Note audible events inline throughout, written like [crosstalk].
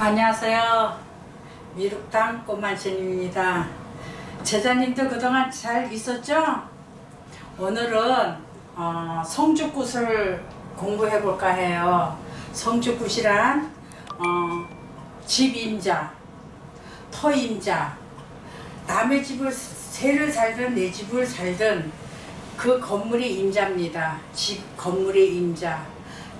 안녕하세요. 미륵당 꼬만신입니다. 제자님들 그동안 잘 있었죠? 오늘은 어, 성주굿을 공부해 볼까 해요. 성주굿이란 어, 집임자, 터임자, 남의 집을 새를 살든 내 집을 살든 그 건물이 임자입니다. 집 건물의 임자,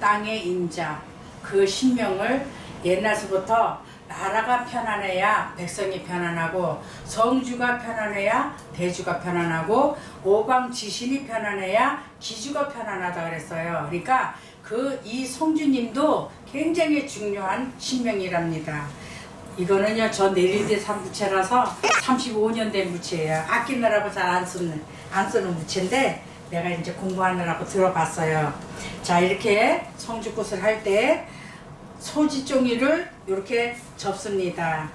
땅의 임자, 그 신명을 옛날서부터 나라가 편안해야 백성이 편안하고 성주가 편안해야 대주가 편안하고 오방 지신이 편안해야 기주가 편안하다 그랬어요. 그러니까 그 이 성주님도 굉장히 중요한 신명이랍니다. 이거는요 저 내릴대 삼부채라서 35년 된 무채예요. 아끼느라고 잘 안 쓰는 안 쓰는 무채인데 내가 이제 공부하느라고 들어봤어요. 자 이렇게 성주꽃을 할때 소지 종이를 이렇게 접습니다.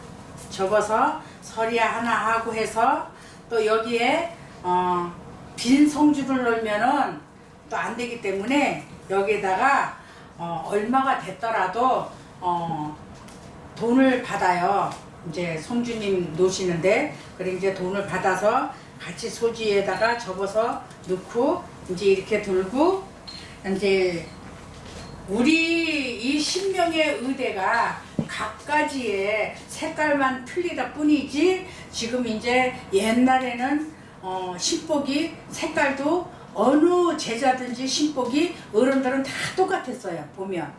접어서 서리야 하나 하고 해서 또 여기에 어, 빈 성주를 넣으면은 또 안 되기 때문에 여기에다가 어, 얼마가 됐더라도 어, 돈을 받아요. 이제 성주님 놓으시는데 그래 이제 돈을 받아서 같이 소지에다가 접어서 넣고 이제 이렇게 들고 이제 우리 이 신명의 의대가 각가지의 색깔만 틀리다 뿐이지 지금 이제 옛날에는 어, 신복이 색깔도 어느 제자든지 신복이 어른들은 다 똑같았어요 보면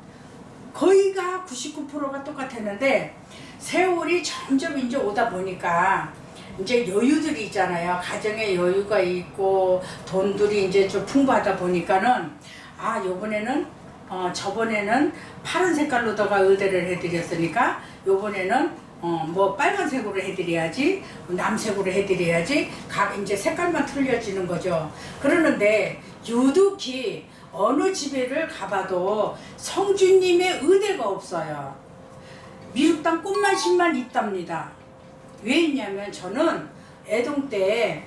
거의가 99%가 똑같았는데 세월이 점점 이제 오다 보니까 이제 여유들이 있잖아요. 가정에 여유가 있고 돈들이 이제 좀 풍부하다 보니까는 아 요번에는 어 저번에는 파란 색깔로다가 의대를 해드렸으니까 요번에는 어 뭐 빨간색으로 해드려야지 남색으로 해드려야지 각 이제 색깔만 틀려지는 거죠. 그러는데 유독히 어느 집에를 가봐도 성주님의 의대가 없어요. 미륵당 꽃만신만 있답니다. 왜 있냐면 저는 애동 때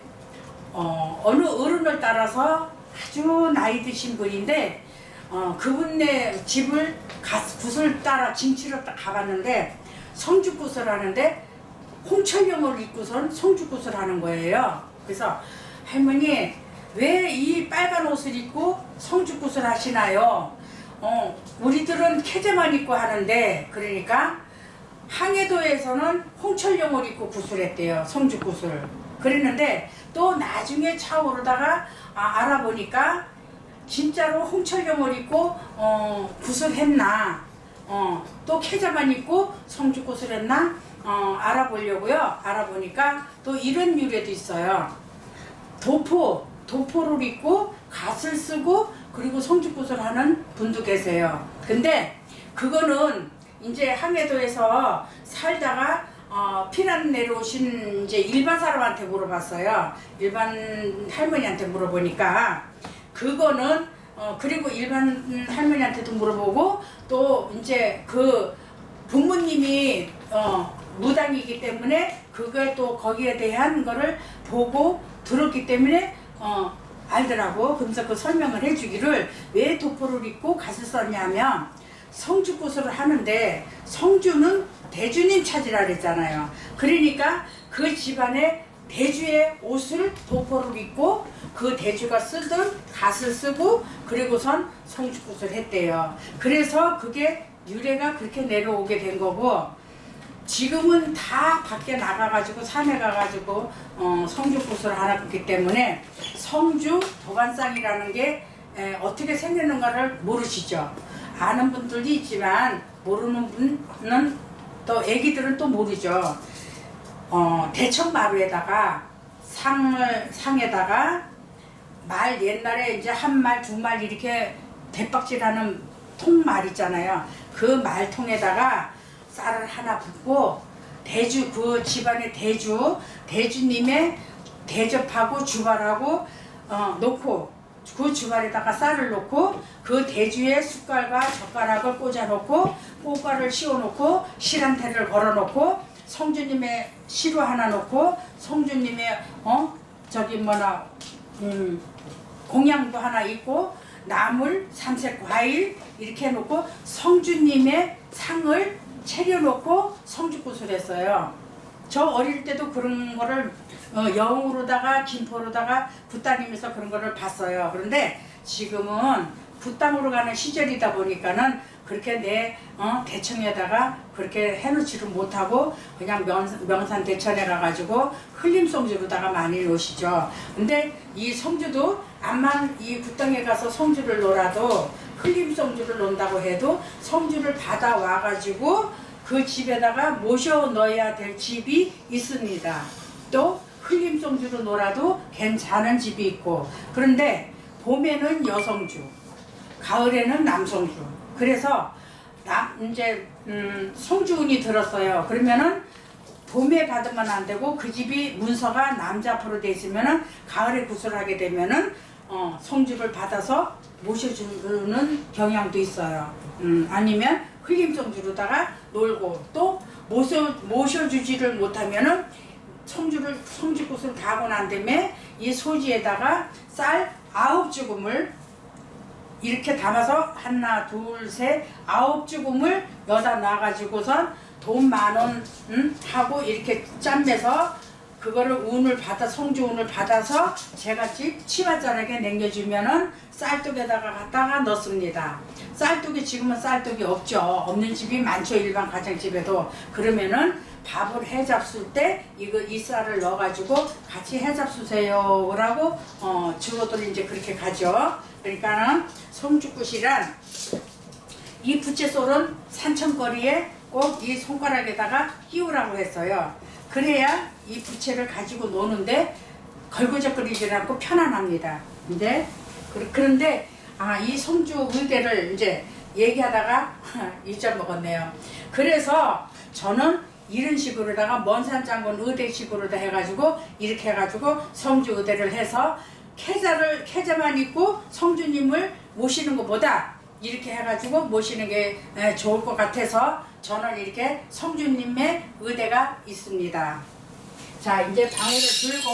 어, 어느 어른을 따라서 아주 나이 드신 분인데 어, 그분네 집을 가, 굿을 따라 징치러 딱 가봤는데 성주굿을 하는데 홍철령을 입고선 성주굿을 하는 거예요. 그래서 할머니 왜 이 빨간 옷을 입고 성주굿을 하시나요? 어, 우리들은 캐제만 입고 하는데 그러니까 항해도에서는 홍철령을 입고 구슬했대요. 성주 구슬. 그랬는데 또 나중에 차오르다가 아, 알아보니까 진짜로 홍철령을 입고 어, 구슬했나 어, 또 캐자만 입고 성주구슬 했나 어, 알아보려고요. 알아보니까 또 이런 유래도 있어요. 도포, 도포를 입고 갓을 쓰고 그리고 성주 굿을 하는 분도 계세요. 근데 그거는 이제 항해도에서 살다가 어, 피난 내려오신 이제 일반 사람한테 물어봤어요. 일반 할머니한테 물어보니까 그거는 어, 그리고 일반 할머니한테도 물어보고 또 이제 그 부모님이 어, 무당이기 때문에 그거에 또 거기에 대한 거를 보고 들었기 때문에 어, 알더라고. 그러면서 그 설명을 해주기를 왜 도포를 입고 갓을 썼냐면 성주굿을 하는데 성주는 대주님 차지라 그랬잖아요. 그러니까 그 집안에 대주의 옷을 도포를 입고 그 대주가 쓰던 갓을 쓰고 그리고선 성주굿을 했대요. 그래서 그게 유래가 그렇게 내려오게 된 거고 지금은 다 밖에 나가가지고 산에 가가지고 어, 성주굿을 하기 때문에 성주 도반상이라는 게 에, 어떻게 생기는가를 모르시죠. 아는 분들도 있지만 모르는 분은 또 애기들은 또 모르죠. 어, 대청 마루에다가 상을 상에다가 말 옛날에 이제 한 말 두 말 이렇게 대박질하는 통말 있잖아요. 그 말통에다가 쌀을 하나 붓고 대주 그 집안의 대주 대주님의 대접하고 주발하고 어, 놓고 그 주발에다가 쌀을 놓고 그 대주에 숟갈과 젓가락을 꽂아 놓고 꽃가를 씌워 놓고 실한테를 걸어 놓고 성주님의 시루 하나 놓고 성주님의 어 저기 뭐나 음 공양도 하나 있고 나물 삼색 과일 이렇게 해놓고 성주님의 상을 차려놓고 성주굿을 했어요. 저 어릴 때도 그런 거를 어, 영으로다가 김포로다가 굿다니면서 그런 거를 봤어요. 그런데 지금은 굿땅으로 가는 시절이다 보니까는 그렇게 내 어, 대청에다가 그렇게 해놓지를 못하고 그냥 명, 명산 대천에 가가지고 흘림 송주로다가 많이 놓으시죠. 근데 이 성주도 암만 이 굿땅에 가서 성주를 놀아도 흘림 송주를 논다고 해도 성주를 받아와 가지고 그 집에다가 모셔 넣어야 될 집이 있습니다. 또 흘림 송주로 놀아도 괜찮은 집이 있고 그런데 봄에는 여성주, 가을에는 남성주. 그래서 나 이제 음, 성주운이 들었어요. 그러면은 봄에 받으면 안 되고 그 집이 문서가 남자 앞으로 돼 있으면은 가을에 구슬하게 되면은 어, 성주를 받아서 모셔주는 경향도 있어요. 음, 아니면 흘림성주로다가 놀고 또 모셔 모셔주지를 못하면은 성주를 성주꽃을 다 하고 난 다음에 이 소지에다가 쌀 아홉 주금을 이렇게 담아서 하나 둘셋 아홉 주금을 여다 놔가지고선 돈 만원 하고 이렇게 짬매서 그거를 운을 받아 성주 운을 받아서 제가 집 치맛자락에 남겨주면은 쌀독에다가 갖다가 넣습니다. 쌀독이 지금은 쌀독이 없죠. 없는 집이 많죠 일반 가정집에도 그러면은 밥을 해 잡술 때 이거 이 쌀을 넣어가지고 같이 해 잡수세요 라고 어 주로들 이제 그렇게 가죠. 그러니까는 성주굿이란 이 부채솔은 산천거리에 꼭 이 손가락에다가 끼우라고 했어요. 그래야 이 부채를 가지고 노는데 걸거적거리지 않고 편안합니다. 근데 그- 그런데 아이 성주 의대를 이제 얘기하다가 [laughs] 잊어먹었네요. 그래서 저는 이런 식으로다가 먼산장군 의대식으로다 해가지고 이렇게 해가지고 성주 의대를 해서 캐자를 캐자만 입고 성주님을 모시는 것보다 이렇게 해가지고 모시는 게 에, 좋을 것 같아서 저는 이렇게 성주님의 의대가 있습니다. 자 이제 방울을 들고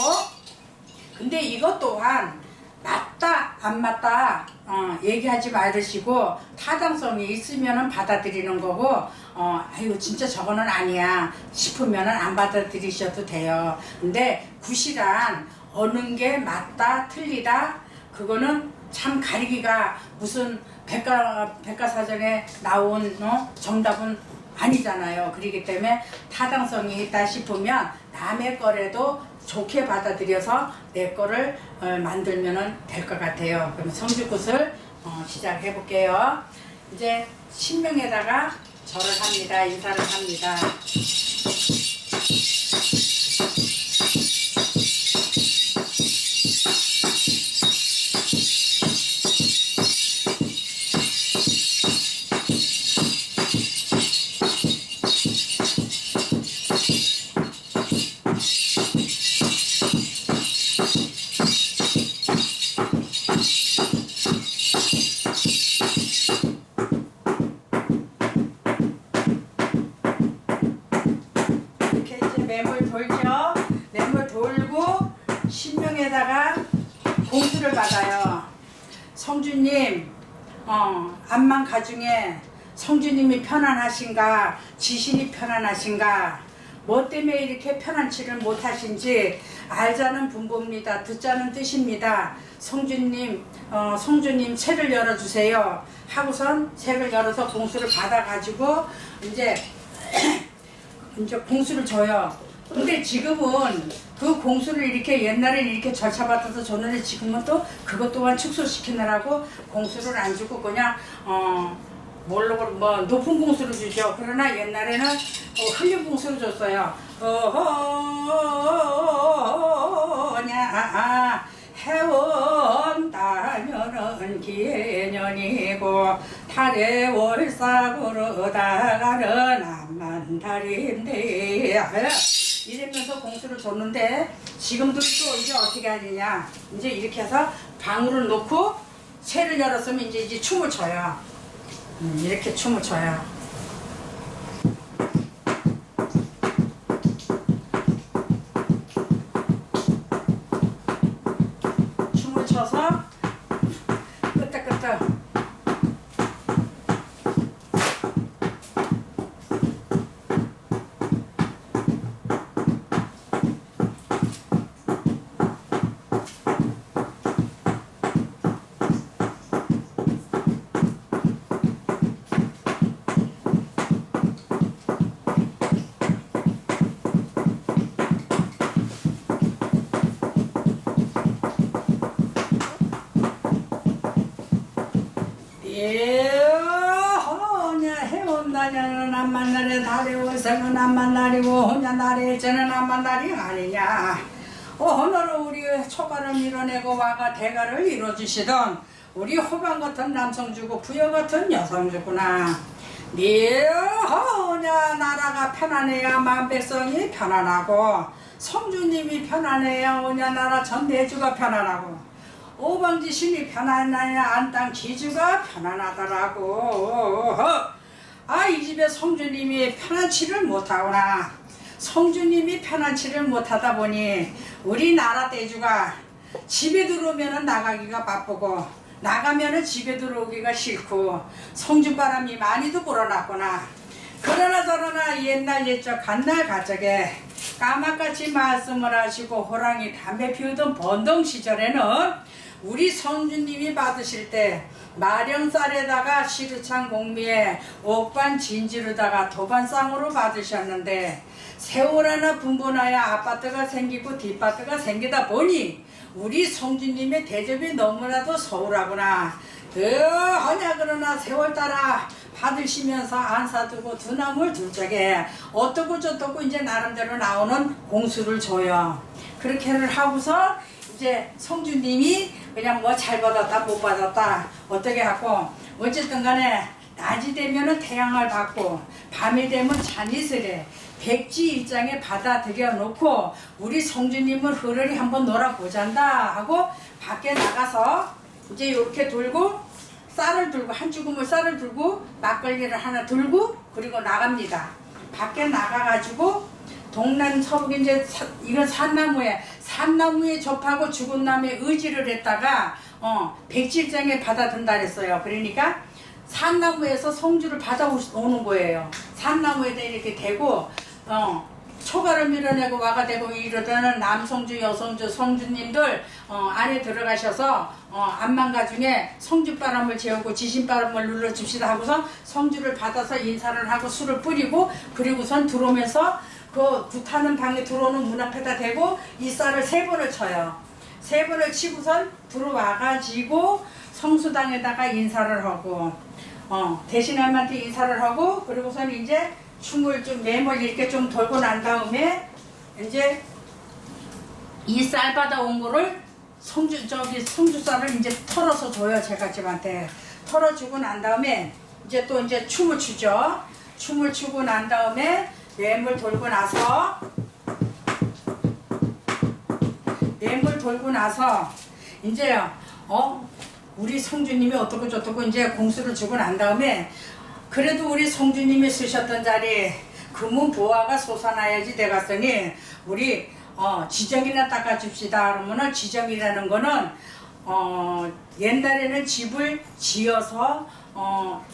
근데 이것 또한 맞다 안 맞다 어, 얘기하지 말으시고 타당성이 있으면은 받아들이는 거고 어 아유 진짜 저거는 아니야 싶으면은 안 받아들이셔도 돼요. 근데 굿이란 어느 게 맞다 틀리다 그거는 참 가리기가 무슨 백과 백과사전에 나온 어? 정답은 아니잖아요. 그렇기 때문에 타당성이 있다 싶으면 남의 거라도 좋게 받아들여서 내 거를 어, 만들면 될 것 같아요. 그럼 성주굿을 어, 시작해 볼게요. 이제 신명에다가 절을 합니다. 인사를 합니다. 공수를 받아요. 성주님, 어, 암만 가중에 성주님이 편안하신가, 지신이 편안하신가, 뭐 때문에 이렇게 편안치를 못하신지 알자는 분부입니다. 듣자는 뜻입니다. 성주님, 어, 성주님 채를 열어주세요. 하고선 채를 열어서 공수를 받아가지고 이제 [clears throat] 이제 공수를 줘요. 근데 지금은 그 공수를 이렇게 옛날에 이렇게 절차받아서 줬는데 지금은 또 그것 또한 축소시키느라고 공수를 안 주고 그냥 어 뭘로 뭐 높은 공수를 주죠. 그러나 옛날에는 어, 흘림 공수를 줬어요. 어허냐 해온다면은 기년이고 달에 월삭으로 다가는 암만달인데 이러면서 공수를 줬는데 지금도 또 이제 어떻게 하느냐. 이제 이렇게 해서 방울을 놓고 채를 열었으면 이제 이제 춤을 춰요. 음, 이렇게 춤을 춰요 춤을 춰서 끄떡끄떡 예호냐 해온다냐는 안 만나래 다리고 생은 안 만나리고 혼자 나리 저는 안 만나리 아니냐 어, 오늘은 우리 초가를 밀어내고 와가 대가를 이뤄주시던 우리 호방 같은 남성 주고 부여 같은 여성 주구나. 예호냐 나라가 편안해야 만 백성이 편안하고 성주님이 편안해야 오냐 나라 전 대주가 편안하고 오방지 신이 편안하냐 안땅 기주가 편안하더라고. 아 이 집에 성주님이 편안치를 못하구나. 성주님이 편안치를 못하다 보니 우리나라 대주가 집에 들어오면 나가기가 바쁘고 나가면은 집에 들어오기가 싫고 성주바람이 많이도 불어났구나. 그러나 저러나 옛날 옛적 간날 가적에 까마같이 말씀을 하시고 호랑이 담배 피우던 번동 시절에는 우리 성주님이 받으실 때 마령쌀에다가 시루창 공미에 옥반 진지로다가 도반상으로 받으셨는데 세월 하나 분분하여 아파트가 생기고 뒷바트가 생기다 보니 우리 성주님의 대접이 너무나도 서울하구나. 그 하냐 그러나 세월 따라 받으시면서 안 사두고 두 나물 둘째게 어떻고 저떻고 이제 나름대로 나오는 공수를 줘요. 그렇게를 하고서 이제 성주님이 그냥 뭐 잘 받았다 못 받았다 어떻게 하고 어쨌든 간에 낮이 되면은 태양을 받고 밤이 되면 잔이슬에 백지 입장에 받아들여 놓고 우리 성주님을 흐르리 한번 놀아보잔다 하고 밖에 나가서 이제 이렇게 돌고 쌀을 들고 한 주금을 쌀을 들고 막걸리를 하나 들고 그리고 나갑니다. 밖에 나가가지고 동남 서북 이제 사- 이건 산나무에 산나무에 접하고 죽은 나무에 의지를 했다가 어 백질장에 받아든다 그랬어요. 그러니까 산나무에서 성주를 받아오는 거예요. 산나무에다 이렇게 대고 어 초가를 밀어내고 와가 되고 이러다는 남성주, 여성주, 성주님들 어, 안에 들어가셔서 어, 안만가 중에 성주바람을 재우고 지신바람을 눌러줍시다 하고서 성주를 받아서 인사를 하고 술을 뿌리고 그리고선 들어오면서 그 불타는 방에 들어오는 문 앞에다 대고 이 쌀을 세 번을 쳐요. 세 번을 치고선 들어와가지고 성수당에다가 인사를 하고 어, 대신할한테 인사를 하고 그리고선 이제 춤을 좀 매몰 이렇게 좀 돌고 난 다음에 이제 이 쌀 받아온 거를 성주 저기 성주 쌀을 이제 털어서 줘요 제가 집한테. 털어주고 난 다음에 이제 또 이제 춤을 추죠. 춤을 추고 난 다음에 매물 돌고 나서 매물 돌고 나서 이제 어 우리 성주님이 어떻고 저떻고 이제 공수를 주고 난 다음에 그래도 우리 성주님이 쓰셨던 자리 금은 보화가 솟아나야지 돼갔더니 우리 어 지정이나 닦아줍시다. 그러면은 지정이라는 거는 어 옛날에는 집을 지어서 어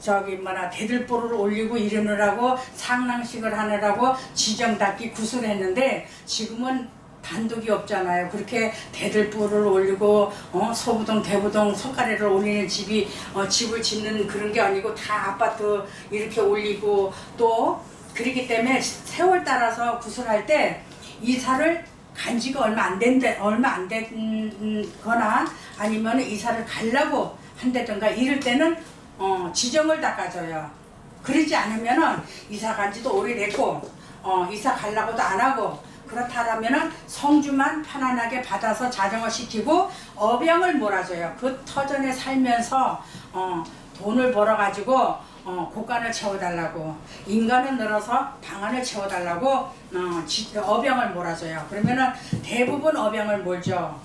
저기 뭐라 대들보를 올리고 이러느라고 상랑식을 하느라고 지정 닦기 구슬했는데 지금은 단독이 없잖아요. 그렇게 대들보를 올리고 어, 소부동 대부동 손가래를 올리는 집이 어, 집을 짓는 그런 게 아니고 다 아파트 이렇게 올리고 또 그렇기 때문에 세월 따라서 구슬할 때 이사를 간 지가 얼마 안 된데 얼마 안 된거나 아니면 이사를 가려고 한다든가 이럴 때는 어, 지정을 닦아줘요. 그러지 않으면은 이사 간 지도 오래됐고 어, 이사 가려고도 안 하고 그렇다라면은 성주만 편안하게 받아서 자정을 시키고 어병을 몰아줘요. 그 터전에 살면서 어, 돈을 벌어가지고 어, 곳간을 채워달라고 인간은 늘어서 방안을 채워달라고 어, 지- 어병을 몰아줘요. 그러면은 대부분 어병을 몰죠.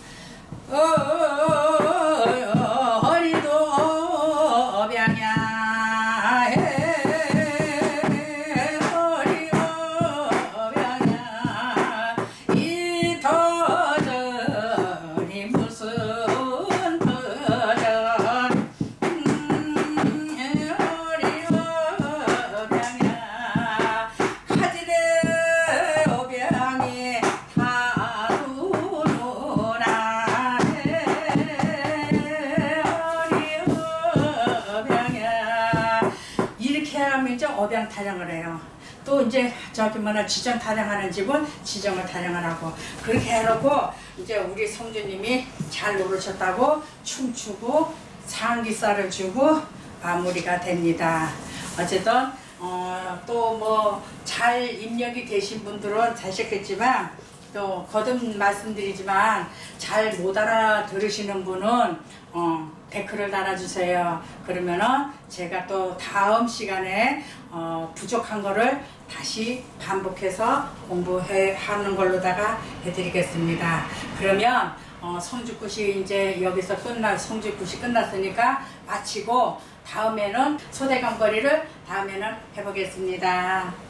어, 어, 어, 어, 어, 허 이렇게 하면 이제 어병 타령을 해요. 또 이제 저기 뭐나 지정 타령하는 집은 지정을 타령을 하고 그렇게 해놓고 이제 우리 성주님이 잘 노르셨다고 춤추고 상기살을 주고 마무리가 됩니다. 어쨌든 어, 또 뭐 잘 입력이 되신 분들은 되셨겠지만 또 거듭 말씀드리지만 잘 못 알아들으시는 분은 어, 댓글을 달아주세요. 그러면은 제가 또 다음 시간에 어, 부족한 거를 다시 반복해서 공부해 하는 걸로다가 해드리겠습니다. 그러면 어, 성주굿이 이제 여기서 끝나 성주굿이 끝났으니까 마치고 다음에는 소대감거리를 다음에는 해보겠습니다.